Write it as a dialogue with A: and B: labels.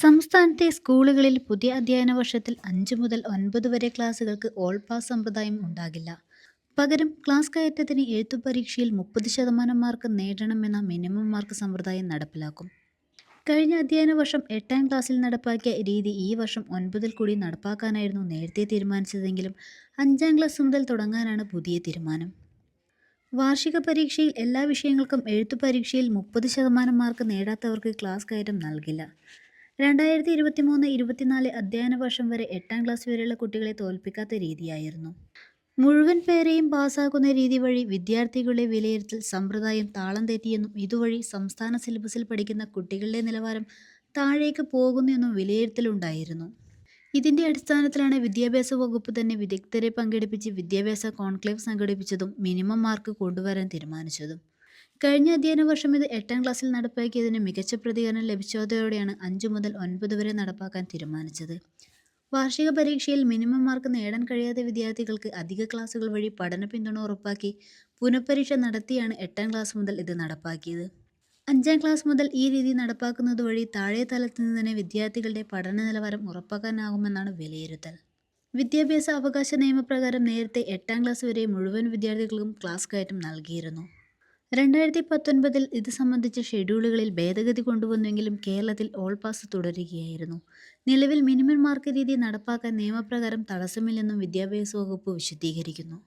A: സംസ്ഥാനത്തെ സ്കൂളുകളിൽ പുതിയ അധ്യയന വർഷത്തിൽ അഞ്ച് മുതൽ ഒൻപത് വരെ ക്ലാസുകൾക്ക് ഓൾ പാസ് സമ്പ്രദായം ഉണ്ടാകില്ല. പകരം ക്ലാസ് കയറ്റത്തിന് എഴുത്തു പരീക്ഷയിൽ മുപ്പത് ശതമാനം മാർക്ക് നേടണമെന്ന മിനിമം മാർക്ക് സമ്പ്രദായം നടപ്പിലാക്കും. കഴിഞ്ഞ അധ്യയന വർഷം എട്ടാം ക്ലാസ്സിൽ നടപ്പാക്കിയ രീതി ഈ വർഷം ഒൻപതിൽ കൂടി നടപ്പാക്കാനായിരുന്നു നേരത്തെ തീരുമാനിച്ചതെങ്കിലും അഞ്ചാം ക്ലാസ് മുതൽ തുടങ്ങാനാണ് പുതിയ തീരുമാനം. വാർഷിക പരീക്ഷയിൽ എല്ലാ വിഷയങ്ങൾക്കും എഴുത്തു പരീക്ഷയിൽ മുപ്പത് ശതമാനം മാർക്ക് നേടാത്തവർക്ക് ക്ലാസ് കയറ്റം നൽകില്ല. രണ്ടായിരത്തി ഇരുപത്തി മൂന്ന് ഇരുപത്തിനാല് അധ്യയന വർഷം വരെ എട്ടാം ക്ലാസ് വരെയുള്ള കുട്ടികളെ തോൽപ്പിക്കാത്ത രീതിയായിരുന്നു. മുഴുവൻ പേരെയും പാസ്സാക്കുന്ന രീതി വഴി വിദ്യാർത്ഥികളുടെ വിലയിരുത്തൽ സമ്പ്രദായം താളം തെറ്റിയെന്നും ഇതുവഴി സംസ്ഥാന സിലബസിൽ പഠിക്കുന്ന കുട്ടികളുടെ നിലവാരം താഴേക്ക് പോകുന്നുവെന്നും വിലയിരുത്തലുണ്ടായിരുന്നു. ഇതിന്റെ അടിസ്ഥാനത്തിലാണ് വിദ്യാഭ്യാസ വകുപ്പ് തന്നെ വിദഗ്ധരെ പങ്കെടുപ്പിച്ച് വിദ്യാഭ്യാസ കോൺക്ലേവ് സംഘടിപ്പിച്ചതും മിനിമം മാർക്ക് കൊണ്ടുവരാൻ തീരുമാനിച്ചതും. കഴിഞ്ഞ അധ്യയന വർഷം ഇത് എട്ടാം ക്ലാസ്സിൽ നടപ്പാക്കിയതിന് മികച്ച പ്രതികരണം ലഭിച്ചതോടെയാണ് അഞ്ചു മുതൽ ഒൻപത് വരെ നടപ്പാക്കാൻ തീരുമാനിച്ചത്. വാർഷിക പരീക്ഷയിൽ മിനിമം മാർക്ക് നേടാൻ കഴിയാത്ത വിദ്യാർത്ഥികൾക്ക് അധിക ക്ലാസുകൾ വഴി പഠന പിന്തുണ ഉറപ്പാക്കി പുനഃപരീക്ഷ നടത്തിയാണ് എട്ടാം ക്ലാസ് മുതൽ ഇത് നടപ്പാക്കിയത്. അഞ്ചാം ക്ലാസ് മുതൽ ഈ രീതി നടപ്പാക്കുന്നത് വഴി താഴെ തലത്തിൽ നിന്ന് തന്നെ വിദ്യാർത്ഥികളുടെ പഠന നിലവാരം ഉറപ്പാക്കാനാകുമെന്നാണ് വിലയിരുത്തൽ. വിദ്യാഭ്യാസ അവകാശ നിയമപ്രകാരം നേരത്തെ എട്ടാം ക്ലാസ് വരെ മുഴുവൻ വിദ്യാർത്ഥികൾക്കും ക്ലാസ് കയറ്റം നൽകിയിരുന്നു. രണ്ടായിരത്തി പത്തൊൻപതിൽ ഇത് സംബന്ധിച്ച ഷെഡ്യൂളുകളിൽ ഭേദഗതി കൊണ്ടുവന്നുവെങ്കിലും കേരളത്തിൽ ഓൾ പാസ് തുടരുകയായിരുന്നു. നിലവിൽ മിനിമം മാർക്ക് രീതി നടപ്പാക്കാൻ നിയമപ്രകാരം തടസ്സമില്ലെന്നും വിദ്യാഭ്യാസ വകുപ്പ് വിശദീകരിക്കുന്നു.